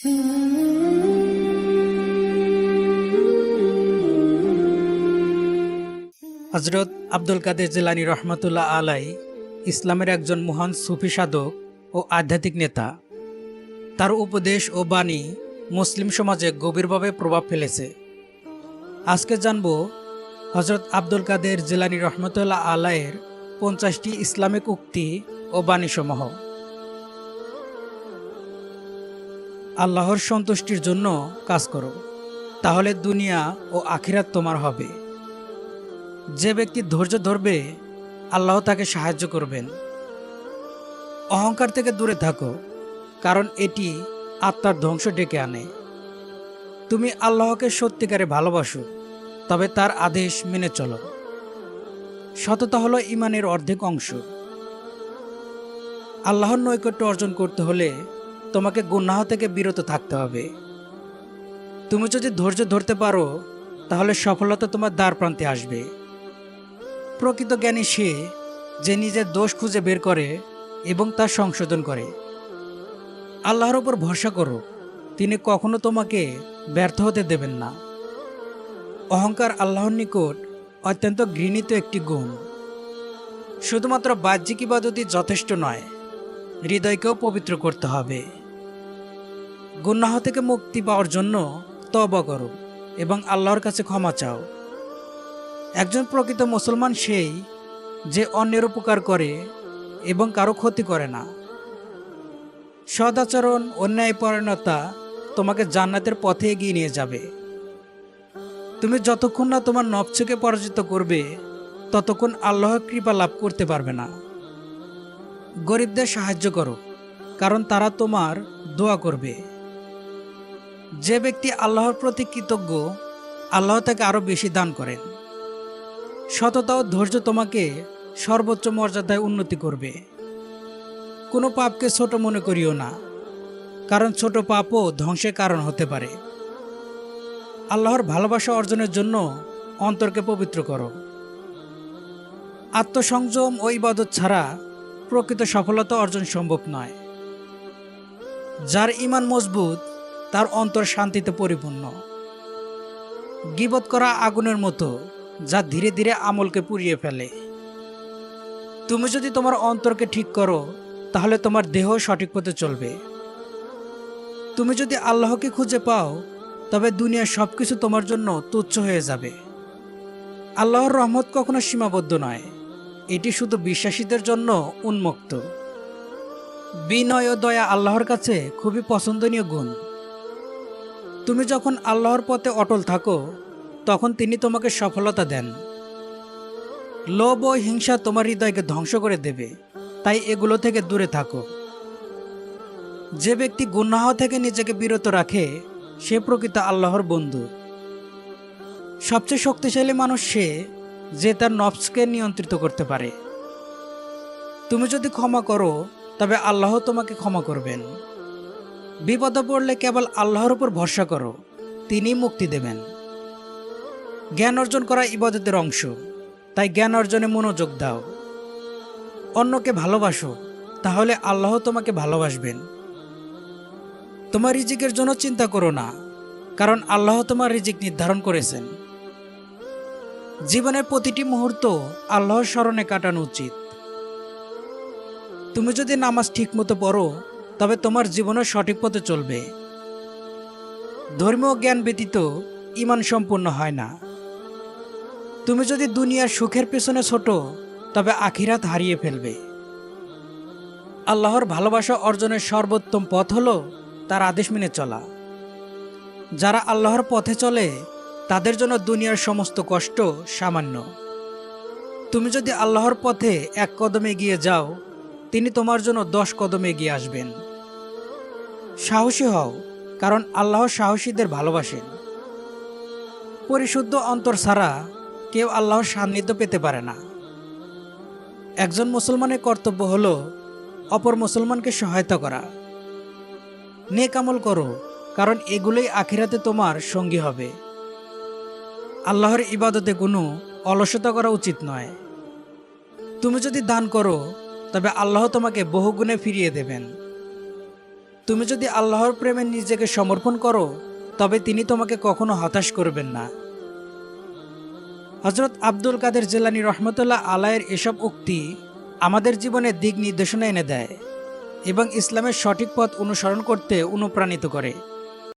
হজরত আব্দুল কাদের জেলানি রহমতুল্লাহ আলাই ইসলামের একজন মহান সুফি সাধক ও আধ্যাত্মিক নেতা। তার উপদেশ ও বাণী মুসলিম সমাজে গভীরভাবে প্রভাব ফেলেছে। আজকে জানব হজরত আব্দুল কাদের জেলানি রহমতুল্লাহ আলাইয়ের পঞ্চাশটি ইসলামিক উক্তি ও বাণীসমূহ। আল্লাহর সন্তুষ্টির জন্য কাজ করো, তাহলে দুনিয়া ও আখিরাত তোমার হবে। যে ব্যক্তি ধৈর্য ধরবে, আল্লাহ তাকে সাহায্য করবেন। অহংকার থেকে দূরে থাকো, কারণ এটি আত্মার ধ্বংস ডেকে আনে। তুমি আল্লাহকে সত্যিকারে ভালোবাসো, তবে তার আদেশ মেনে চলো। সততা হলো ইমানের অর্ধেক অংশ। আল্লাহর নৈকট্য অর্জন করতে হলে তোমাকে গুনাহ থেকে বিরত থাকতে হবে। তুমি যদি ধৈর্য ধরতে পারো, তাহলে সফলতা তোমার দ্বার প্রান্তে আসবে। প্রকৃত জ্ঞানী সে যে নিজের দোষ খুঁজে বের করে এবং তা সংশোধন করে। আল্লাহর ওপর ভরসা করো, তিনি কখনো তোমাকে ব্যর্থ হতে দেবেন না। অহংকার আল্লাহর নিকট অত্যন্ত ঘৃণিত একটি গুণ। শুধুমাত্র বাহ্যিক ইবাদতই যথেষ্ট নয়, হৃদয়কেও পবিত্র করতে হবে। গুনাহ থেকে মুক্তি পাওয়ার জন্য তবা করো এবং আল্লাহর কাছে ক্ষমা চাও। একজন প্রকৃত মুসলমান সেই যে অন্যের উপকার করে এবং কারও ক্ষতি করে না। সদাচরণ অন্যায়পরায়ণতা তোমাকে জান্নাতের পথে এগিয়ে নিয়ে যাবে। তুমি যতক্ষণ না তোমার নবচকে পরাজিত করবে, ততক্ষণ আল্লাহর কৃপা লাভ করতে পারবে না। গরিবদের সাহায্য করো, কারণ তারা তোমার দোয়া করবে। যে ব্যক্তি আল্লাহর প্রতি কৃতজ্ঞ, আল্লাহ তাকে আরও বেশি দান করেন। সততা ও ধৈর্য তোমাকে সর্বোচ্চ মর্যাদায় উন্নতি করবে। কোনো পাপকে ছোট মনে করিও না, কারণ ছোট পাপও ধ্বংসের কারণ হতে পারে। আল্লাহর ভালোবাসা অর্জনের জন্য অন্তরকে পবিত্র করো। আত্মসংযম ও ইবাদত ছাড়া প্রকৃত সফলতা অর্জন সম্ভব নয়। যার ইমান মজবুত তার অন্তর শান্তিতে পরিপূর্ণ। গিবত করা আগুনের মতো, যা ধীরে ধীরে আমলকে পুড়িয়ে ফেলে। তুমি যদি তোমার অন্তরকে ঠিক করো, তাহলে তোমার দেহ সঠিক পথে চলবে। তুমি যদি আল্লাহকে খুঁজে পাও, তবে দুনিয়ার সব কিছু তোমার জন্য তুচ্ছ হয়ে যাবে। আল্লাহর রহমত কখনো সীমাবদ্ধ নয়। এটি শুধু বিশ্বাসীদের জন্য উন্মুক্ত। বিনয় ও দয়া আল্লাহর কাছে খুবই পছন্দনীয় গুণ। তুমি যখন আল্লাহর পথে অটল থাকো, তখন তিনি তোমাকে সফলতা দেন। লোভ ও হিংসা তোমার হৃদয়কে ধ্বংস করে দেবে, তাই এগুলো থেকে দূরে থাকো। যে ব্যক্তি গুনাহ থেকে নিজেকে বিরত রাখে, সে প্রকৃত আল্লাহর বন্ধু। সবচেয়ে শক্তিশালী মানুষ সে, যে তার নফসকে নিয়ন্ত্রিত করতে পারে। তুমি যদি ক্ষমা করো, তবে আল্লাহ তোমাকে ক্ষমা করবেন। বিপদে পড়লে কেবল আল্লাহর উপর ভরসা করো তিনি মুক্তি দেবেন। জ্ঞান অর্জন করা ইবাদতের অংশ, তাই জ্ঞান অর্জনে মনোযোগ দাও। অন্যকে ভালোবাসো, তাহলে আল্লাহ তোমাকে ভালোবাসবেন। তোমার রিজিকের জন্য চিন্তা করো না, কারণ আল্লাহ তোমার রিজিক নির্ধারণ করেছেন। জীবনের প্রতিটি মুহূর্ত আল্লাহর স্মরণে কাটানো উচিত। তুমি যদি নামাজ ঠিকমতো পড়ো তবে তোমার জীবনের সঠিক পথে চলবে। ধর্মীয় জ্ঞান ব্যতীত ইমান সম্পূর্ণ হয় না। তুমি যদি দুনিয়ার সুখের পেছনে ছোট, তবে আখিরাত হারিয়ে ফেলবে। আল্লাহর ভালোবাসা অর্জনের সর্বোত্তম পথ হলো তার আদেশ মেনে চলা। যারা আল্লাহর পথে চলে, তাদের জন্য দুনিয়ার সমস্ত কষ্ট সামান্য। তুমি যদি আল্লাহর পথে এক কদমে এগিয়ে যাও, তিনি তোমার জন্য দশ কদমে এগিয়ে আসবেন। সাহসী হও, কারণ আল্লাহ সাহসীদের ভালোবাসেন। পরিশুদ্ধ অন্তর ছাড়া কেউ আল্লাহর সান্নিধ্য পেতে পারে না। একজন মুসলমানের কর্তব্য হলো অপর মুসলমানকে সহায়তা করা। নেক আমল করো, কারণ এগুলোই আখিরাতে তোমার সঙ্গী হবে। আল্লাহর ইবাদতে কোনো অলসতা করা উচিত নয়। তুমি যদি দান করো, তবে আল্লাহ তোমাকে বহুগুণে ফিরিয়ে দেবেন। তুমি যদি আল্লাহর প্রেমে নিজেকে সমর্পণ করো, তবে তিনি তোমাকে কখনো হতাশ করবেন না। হজরত আব্দুল কাদের জেলানি রহমতুল্লাহ আলায়ের এসব উক্তি আমাদের জীবনে দিক নির্দেশনা এনে দেয় এবং ইসলামের সঠিক পথ অনুসরণ করতে অনুপ্রাণিত করে।